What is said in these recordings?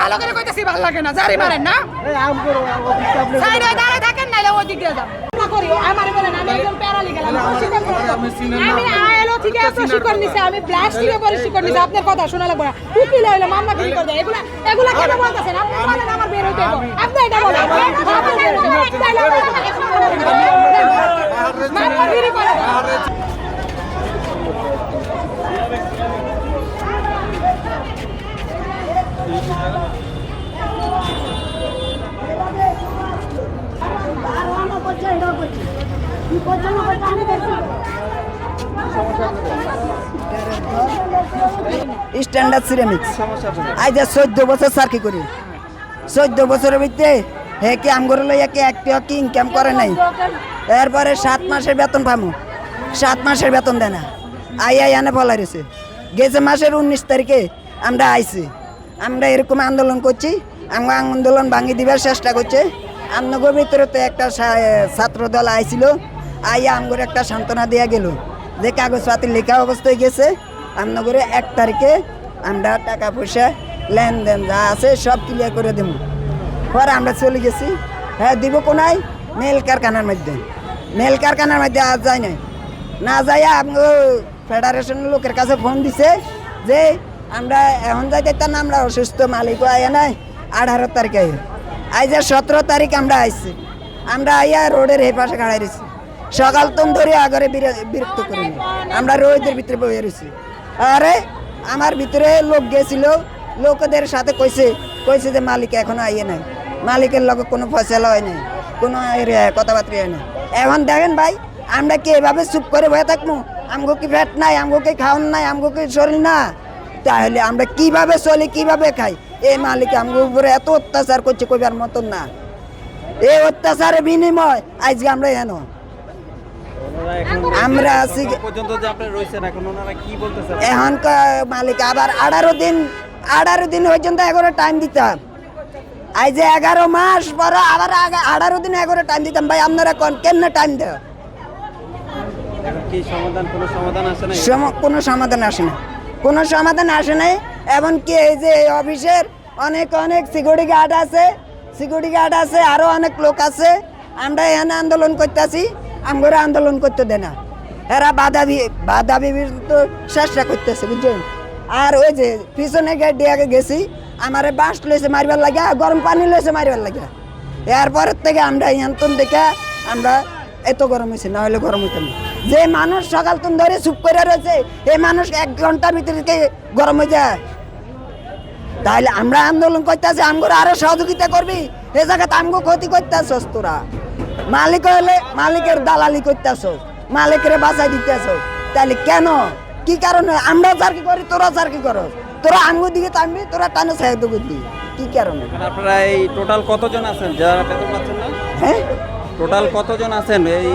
ভালো করে কইতাছি ভালো লাগে না জারি মারেন না সাইডে দাঁড়ায় থাকেন নাইলে ওই দিক দিয়ে যান না করি আমারে বলেন আমি একজন প্যারালিগেল আমি। আমি আইএলও থেকে প্রশিক্ষণ নিছি আমি ব্লাস্ট থেকে প্রশিক্ষণ নিছি আপনার কথা শোনা লাগবে না উকিল হইল মামলা কি করে দেয় এগুলা এগুলা কেন বলতেছেন আপনি বলেন আমার বের হইতে হবে আপনি এটা বলেন আপনি এটা বলেন। মামলা বিড়ি করে দেন। স্ট্যান্ডার্ড সিরামিক্স আজ চোদ্দ বছর সার্কি করি। চোদ্দ বছরের ভিতরে হে কি আমগর লইয়া কি একটি কি ইনকাম করে নাই। এরপরে সাত মাসের বেতন পামু। সাত মাসের বেতন দেয় না। আই আই, আনে ফলাই রয়েছে। গেছে মাসের উনিশ তারিখে আমরা আইছি। আমরা এরকম আন্দোলন করছি। আমরা আন্দোলন ভাঙি দিবার চেষ্টা করছে। আমনগর ভিতরে তো একটা ছাত্র দল আইছিল। আইয়া আমগর একটা সান্ত্বনা দেয়া গেল। যে কাগজপাতি লেখা অবস্থায় গেছে। আমনগরে এক তারিখে আমরা টাকা পয়সা, লেনদেন যা আছে সব ক্লিয়ার করে দেবো পরে আমরা চলে গেছি। হ্যাঁ দিব কোনায়? মেল কারখানার মধ্যে। মেল কারখানার মধ্যে আর যায় নাই। না যাইয়া আপনি ফেডারেশনের লোকের কাছে ফোন দিছে যে আমরা এখন যাইতে তার আমরা অসুস্থ মালিক আয়া নাই। আঠারো তারিখে আজ সতেরো তারিখ আমরা আইছি। আমরা আইয়া রোডের এই পাশে গাড়াই রয়েছি সকাল তুম ধরে আগরে বির- বিরক্ত করি আমরা রোদের ভিতরে বয়ে রয়েছি আরে আমার ভিতরে লোক গেছিল, লোকদের সাথে কইছে কইছে যে মালিক এখনও আইয়ে নাই। মালিকের লগে কোনো ফসলা হয় নাই, কোনো কথাবার্তা হয় নাই। এখন দেখেন ভাই, আমরা কি এভাবে চুপ করে বয়ে থাকব? আমগো কি ফ্যাট নাই, আমগো কি খাওয়ান নাই, আমগো কি শরীর না? তাহলে আমরা কীভাবে চলি, কীভাবে খাই? এই মালিক আমগো উপরে এত অত্যাচার করছে কইবার মতন না। এই অত্যাচারের বিনিময় আজকে আমরা এন। আমরা আছি পর্যন্ত যে আপনারা রয়েছেন এখন ওনারা কি বলতেছেন এখন মালিক আবার আঠারো দিন আঠারো দিন পর্যন্ত এগারো টাইম দিতাম আই যে এগারো মাস পরে আবার আঠারো দিন এগারো টাইম দিতাম। ভাই আপনারা কোন কেমনে টাইম সমাধান কোনো সমাধান সম- কোনো সমাধান আসে না কোনো সমাধান আসে নাই এমনকি এই যে এই অফিসের অনেক অনেক সিকিউরিটি গার্ড আছে। সিকিউরিটি গার্ড আছে আরও অনেক লোক আছে। আমরা এখানে আন্দোলন করতেছি। আমরা আন্দোলন করতে দেয় না। এরা বাধা বাধা তো চেষ্টা করতেছে বুঝছেন আর ওই যে পিছনে গেট আগে গেছি, আমারে বাঁশ লইছে মারিবার লাগে গরম পানি লইছে মারিবার লাগে এরপরের থেকে আমরা ইয়ান্তন দেখে আমরা এত গরম হয়েছে না হলে গরম হইতাম যে মানুষ সকাল তুম ধরে চুপ করে রয়েছে এই মানুষ এক ঘণ্টার ভিতরে গরম হয়ে যায়? তাহলে আমরা আন্দোলন করতেছি আমগো আরও সহযোগিতা করবি। এ জায়গাতে আমগো ক্ষতি করতেছস তোরা। মালিক হলে মালিকের দালালি করতেছ মালিকের বাঁচাই দিতেছ। তাহলে কেন? কি কারণে? আমরা চারকি করি তোরা চারকি করো তোরা আমগো দিকে টানবি তোরা টানে সাহায্য করবি কি কারণে? আপনারা এই টোটাল কতজন আছেন? যারা বেতন পাচ্ছেন না? হ্যাঁ? টোটাল কতজন আছেন? এই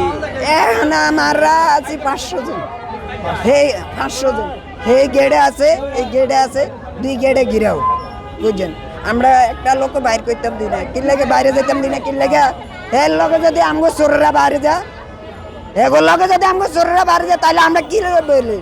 এখন আমরা আছি পাঁচশো জন। হে পাঁচশো জন। হে গেড়ে আছে এই গেড়ে আছে দুই গেড়ে ঘিরাও বুঝছেন? আমরা একটা লোক বাইর করতাম দিই না কি লাগে বাইরে যেতাম দিই না কি লাগে এর লগে যদি আমগো চোরেরা বাইরে যা এগুলোর লগে যদি আমগো চোরেরা বাইরে যা তাহলে আমরা কি বলি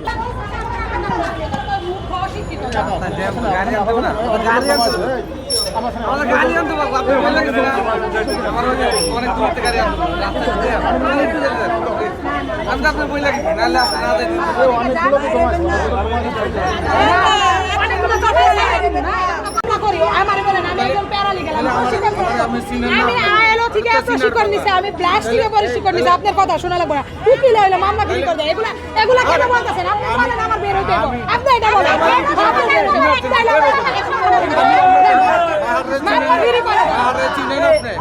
আমারে আমি। আমি থেকে প্রশিক্ষণ নিছি আমি ব্লাস্ট থেকে প্রশিক্ষণ নিছি আপনার কথা শোনা লাগবে না। উকিল হইল মামলা করে এগুলা এগুলা কেন বলতেছেন? আপনি বলেন আমার বের হইতে হবে আপনি এটা বলেন। আপনি বিড়ি করে দেন।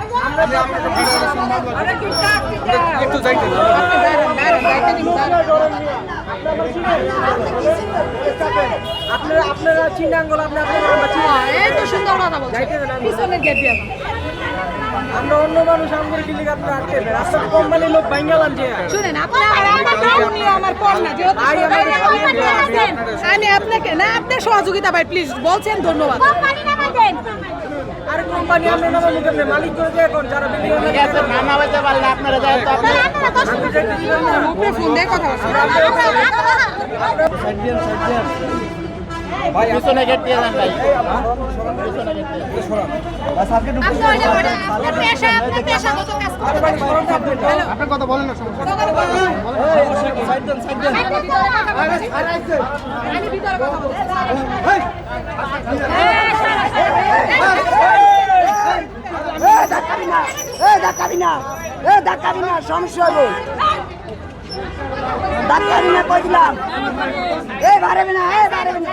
একটু যাইতে আপনারা আপনারা চিনাঙ্গল আপনি আপনারা এই তো সুন্দর কথা বলছেন। পিছনের গেট দিয়ে। আমরা অন্য মানুষ কিনলে আপনারা আটকে দেবেন রাস্তা কোম্পানির লোক ভাঙ্গালাম যে শুনেন আপনি আমার আমার নাম উনি আমার পর না যেহেতু কোম্পানি আছেন, আমি আপনাকে না আপনার সহযোগিতা ভাই প্লিজ বলছেন ধন্যবাদ। আর কোম্পানি আমরা নামা মুখে নেই, মালিক করে দেয় এখন যারা বিল্ডিং মুখে ফোন দিয়ে কথা বলছেন। পিছনে গেট দিয়ে দেন ভাই আপনি ওই যে ওটা আপনার পেশা আপনার পেশাগত কাজ করতে কথা বলেন না সমস্যা আমি ভিতরে কথা বলছি। ধাক্কাবি না ধাক্কাবি না ধাক্কাবি না সমস্যা হব না কই দিলাম এ বাড়াবি না এ বাড়াবি না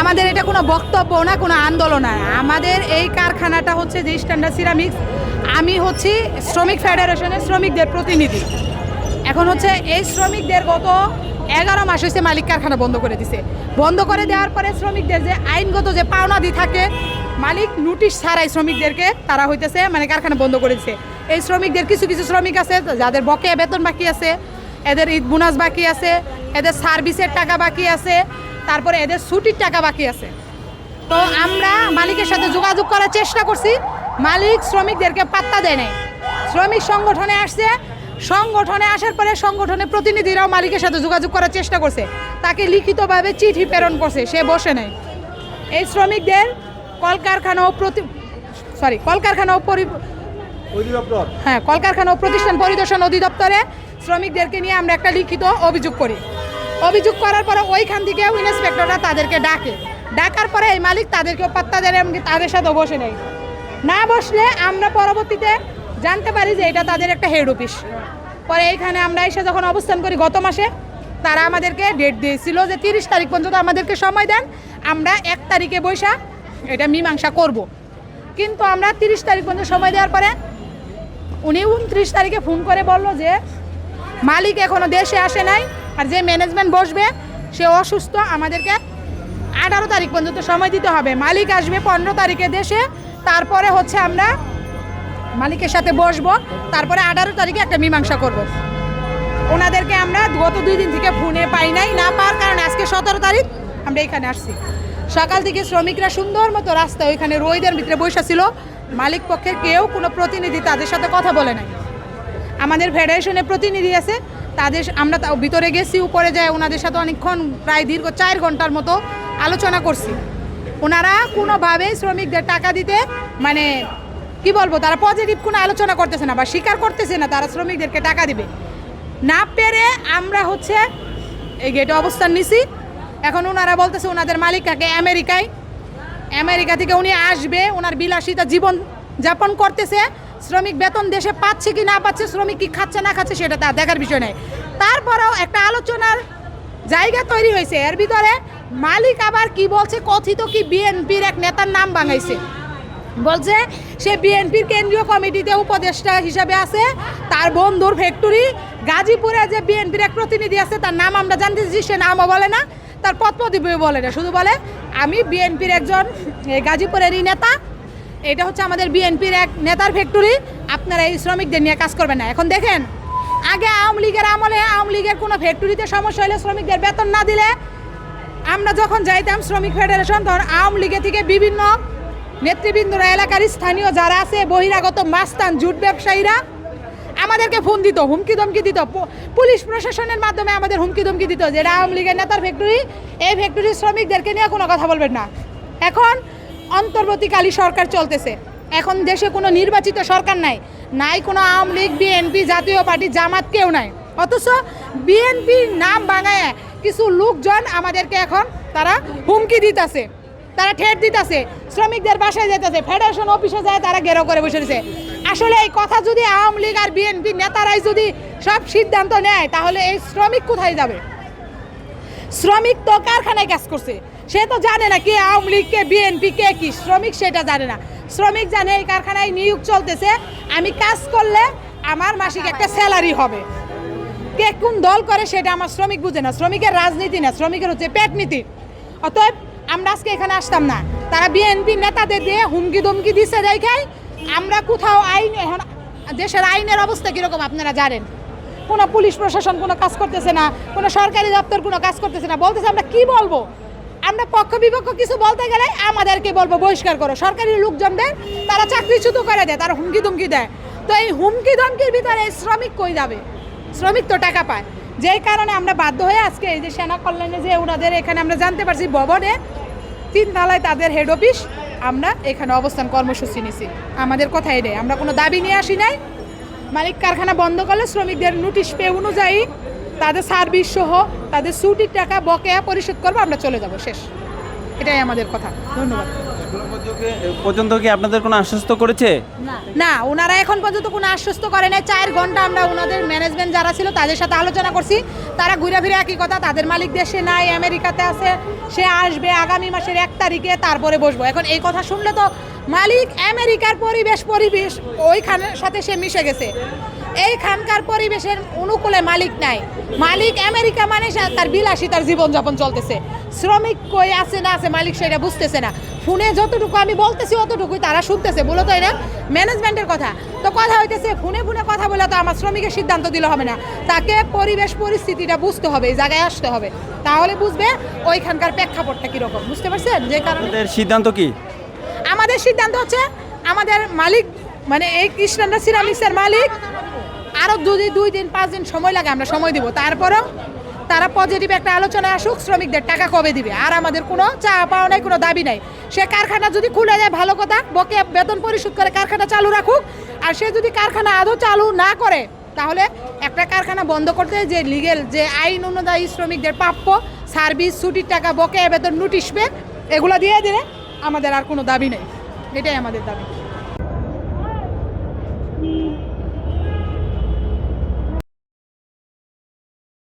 আমাদের এটা কোনো বক্তব্য না, কোনো আন্দোলন না। আমাদের এই কারখানাটা হচ্ছে যে স্ট্যান্ডার্ড সিরামিক্স আমি হচ্ছি শ্রমিক ফেডারেশনের শ্রমিকদের প্রতিনিধি। এখন হচ্ছে এই শ্রমিকদের গত এগারো মাস হয়েছে মালিক কারখানা বন্ধ করে দিছে। বন্ধ করে দেওয়ার পরে শ্রমিকদের যে আইনগত যে পাওনা পাওনাদি থাকে, মালিক নোটিশ ছাড়াই শ্রমিকদেরকে তারা হইতেছে মানে কারখানা বন্ধ করে দিছে। এই শ্রমিকদের কিছু কিছু শ্রমিক আছে, যাদের বকেয়া বেতন বাকি আছে, এদের ঈদ বোনাস বাকি আছে, এদের সার্ভিসের টাকা বাকি আছে, তারপরে এদের ছুটির টাকা বাকি আছে। তো আমরা মালিকের সাথে যোগাযোগ করার চেষ্টা করছি, মালিক শ্রমিকদেরকে পাত্তা দেয় নাই। শ্রমিক সংগঠনে আসছে সংগঠনে আসার পরে সংগঠনের প্রতিনিধিরাও মালিকের সাথে যোগাযোগ করার চেষ্টা করছে। তাকে লিখিতভাবে চিঠি প্রেরণ করছে সে বসে নেই। এই শ্রমিকদের কলকারখানা ও প্রতি সরি কলকারখানা ও পরি হ্যাঁ কলকারখানা ও প্রতিষ্ঠান পরিদর্শন অধিদপ্তরে শ্রমিকদেরকে নিয়ে আমরা একটা লিখিত অভিযোগ করি। অভিযোগ করার পরে ওইখান থেকেও ইন্সপেক্টররা তাদেরকে ডাকে। ডাকার পরে এই মালিক তাদেরকেও পাত্তা দেয় এমনকি তাদের সাথে বসে নেই। না বসলে আমরা পরবর্তীতে জানতে পারি যে এটা তাদের একটা হেড অফিস। পরে এইখানে আমরা এসে যখন অবস্থান করি গত মাসে, তারা আমাদেরকে ডেট দিয়েছিল যে তিরিশ তারিখ পর্যন্ত আমাদেরকে সময় দেন। আমরা এক তারিখে বৈশা এটা মীমাংসা করব। কিন্তু আমরা তিরিশ তারিখ পর্যন্ত সময় দেওয়ার পরে উনি উনত্রিশ তারিখে ফোন করে বলল যে, মালিক এখনও দেশে আসে নাই আর যে ম্যানেজমেন্ট বসবে, সে অসুস্থ, আমাদেরকে আঠারো তারিখ পর্যন্ত সময় দিতে হবে। মালিক আসবে পনেরো তারিখে দেশে, তারপরে হচ্ছে আমরা মালিকের সাথে বসবো, তারপরে আঠারো তারিখে একটা মীমাংসা করব। ওনাদেরকে আমরা গত দুই দিন থেকে ফোনে পাই নাই, না পাওয়ার কারণ আজকে সতেরো তারিখ আমরা এখানে আসছি। সকাল থেকে শ্রমিকরা সুন্দর মতো রাস্তা ওইখানে রোদের ভিতরে বসে ছিল। মালিক পক্ষের কেউ কোনো প্রতিনিধি তাদের সাথে কথা বলে নাই। আমাদের ফেডারেশনের প্রতিনিধি আছে, তাদের আমরা তাও ভিতরে গেছি, উপরে যায় ওনাদের সাথে অনেকক্ষণ, প্রায় দীর্ঘ চার ঘণ্টার মতো আলোচনা করছি। ওনারা কোনোভাবেই শ্রমিকদের টাকা দিতে মানে কি বলব, তারা পজিটিভ কোনো আলোচনা করতেছে না বা স্বীকার করতেছে না, তারা শ্রমিকদেরকে টাকা দিবে। না পেরে আমরা হচ্ছে এই গেটে অবস্থান নিছি। এখন ওনারা বলতেছে ওনাদের মালিকাকে আমেরিকায়। আমেরিকা থেকে উনি আসবে ওনার বিলাসিতা জীবন যাপন করতেছে। শ্রমিক বেতন দেশে পাচ্ছে কি না পাচ্ছে, শ্রমিক কি খাচ্ছে না খাচ্ছে সেটা তার দেখার বিষয় নেই। তারপরেও একটা আলোচনার জায়গা তৈরি হয়েছে। এর ভিতরে মালিক আবার কি বলছে, কথিত কি বিএনপির এক নেতার নাম বাঙাইছে বলছে সে বিএনপির কেন্দ্রীয় কমিটিতে উপদেষ্টা হিসাবে আছে, তার বন্ধুর ফ্যাক্টরি গাজীপুরে যে বিএনপির এক প্রতিনিধি আছে, তার নাম আমরা জানতেছি সে নামও বলে না, তার পদ বলে না, শুধু বলে, আমি বিএনপির একজন গাজীপুরেরই নেতা, এটা হচ্ছে আমাদের বিএনপির এক নেতার ফ্যাক্টরি আপনারা এই শ্রমিকদের নিয়ে কাজ করবেন না। এখন দেখেন, আগে আওয়ামী লীগের আমলে আওয়ামী লীগের কোনো ফ্যাক্টরিতে সমস্যা হলে শ্রমিকদের বেতন না দিলে, আমরা যখন যাইতাম শ্রমিক ফেডারেশন তখন আওয়ামী লীগের থেকে বিভিন্ন নেতৃবৃন্দরা এলাকার স্থানীয় যারা আছে, বহিরাগত মাস্তান, জুট ব্যবসায়ীরা, আমাদেরকে ফোন দিত, হুমকি ধমকি দিত। পুলিশ প্রশাসনের মাধ্যমে আমাদের হুমকি ধমকি দিত যে আওয়ামী লীগের নেতার ফ্যাক্টরি এই ফ্যাক্টরির শ্রমিকদেরকে নিয়ে কোনো কথা বলবেন না। এখন অন্তর্বর্তীকালী সরকার চলতেছে। এখন দেশে কোনো নির্বাচিত সরকার নাই। নাই কোনো Awami League, BNP Jatiya party, Jamaat কেউ নাই। অথচ বিএনপির নাম বাঙায় কিছু লোকজন আমাদেরকে এখন তারা হুমকি দিতেছে। তারা ঠেট দিতেছে, শ্রমিকদের বাসায় যেতেছে ফেডারেশন অফিসে যায় তারা ঘেরাও করে বসে রয়েছে। আসলে এই কথা যদি আওয়ামী লীগ আর বিএনপি নেতারাই যদি সব সিদ্ধান্ত নেয়, তাহলে এই শ্রমিক কোথায় যাবে? শ্রমিক তো কারখানায় কাজ করছে, সে তো জানে না কে আওয়ামী লীগ, কে বিএনপি, কে কি, শ্রমিক সেটা জানে না। শ্রমিক জানে এই কারখানায় নিয়োগ চলতেছে, আমি কাজ করলে আমার মাসিক একটা স্যালারি হবে। কে কোন দল করে সেটা আমার শ্রমিক বুঝে না, শ্রমিকের রাজনীতি না, শ্রমিকের হচ্ছে পেট নীতি অতএব আমরা আজকে এখানে আসতাম না। তারা বিএনপি নেতাদের দিয়ে হুমকি ধমকি দিচ্ছে দেখাই। আমরা কোথাও আইন, এখন দেশের আইনের অবস্থা কীরকম আপনারা জানেন? কোনো পুলিশ প্রশাসন কোনো কাজ করতেছে না, কোনো সরকারি দপ্তর কোনো কাজ করতেছে না। বলতেছে আমরা কি বলব? আমরা পক্ষ বিপক্ষ কিছু বলতে গেলে আমাদেরকে বলব বহিষ্কার করো। সরকারি লোকজনদের তারা চাকরিচ্যুত করে দেয়, তারা হুমকি দুমকি দেয়। তো এই হুমকি ধমকির ভিতরে শ্রমিক কই যাবে? শ্রমিক তো টাকা পায়। যেই কারণে আমরা বাধ্য হয়ে আজকে এই যে সেনা কল্যাণে যে ওনাদের এখানে আমরা জানতে পারছি, ভবনে তিন তালায় তাদের হেড অফিস আমরা এখানে অবস্থান কর্মসূচি নিছি। আমাদের কথাই এটাই, আমরা কোনো দাবি নিয়ে আসি নাই। মালিক কারখানা বন্ধ করলে শ্রমিকদের নোটিশ পেয়ে অনুযায়ী তাদের সার্ভিস সহ তাদের ছুটির টাকা বকেয়া পরিশোধ করব, আমরা চলে যাব, শেষ। এটাই আমাদের কথা। ধন্যবাদ। পর্যন্ত- কি আপনাদের কোনো আশ্বস্ত করেছে? না, ওনারা এখন পর্যন্ত কোনো আশ্বস্ত করে নাই। ঘণ্টা আমরা ওনাদের ম্যানেজমেন্ট যারা ছিল, তাদের সাথে আলোচনা করছি। তারা ঘুরে ফিরে একই কথা, তাদের মালিক দেশে নাই, আমেরিকাতে আছে, সে আসবে আগামী মাসের এক তারিখে, তারপরে বসবো। এখন এই কথা শুনলে তো মালিক আমেরিকার পরিবেশ পরিবেশ, ওইখানের সাথে সে মিশে গেছে। এইখানকার পরিবেশের অনুকূলে মালিক নাই। মালিক আমেরিকা মানে তার বিলাসী তার জীবনযাপন চলতেছে। শ্রমিক কই আছে, না আছে, মালিক সেটা বুঝতেছে না। ফোনে যতটুকু আমি বলতেছি অতটুকুই তারা শুনতেছে মূলত এটা ম্যানেজমেন্টের কথা। তো কথা হইতেছে ফোনে ফোনে কথা বলে তো আমার শ্রমিকের সিদ্ধান্ত দিলে হবে না। তাকে পরিবেশ পরিস্থিতিটা বুঝতে হবে এই জায়গায় আসতে হবে। তাহলে বুঝবে ওইখানকার প্রেক্ষাপটটা কীরকম বুঝতে পারছেন? যে কারণে সিদ্ধান্ত কি? আমাদের সিদ্ধান্ত হচ্ছে আমাদের মালিক মানে এই কৃষ্ণান্ডা সিরামিক্সের মালিক আরও যদি দুই দিন পাঁচ দিন সময় লাগে আমরা সময় দিব। তারপরেও তারা পজিটিভ একটা আলোচনা আসুক, শ্রমিকদের টাকা কবে দিবে? আর আমাদের কোনো চা পাওয়া নাই, কোনো দাবি নাই। সে কারখানা যদি খুলে যায়, ভালো কথা বকে বেতন পরিশোধ করে কারখানা চালু রাখুক। আর সে যদি কারখানা আদৌ চালু না করে, তাহলে একটা কারখানা বন্ধ করতে যে লিগেল যে আইন অনুযায়ী শ্রমিকদের প্রাপ্য সার্ভিস ছুটির টাকা, বকেয়া বেতন নোটিশ পে এগুলো দিয়ে দিলে আমাদের আর কোনো দাবি নেই। এটাই আমাদের দাবি।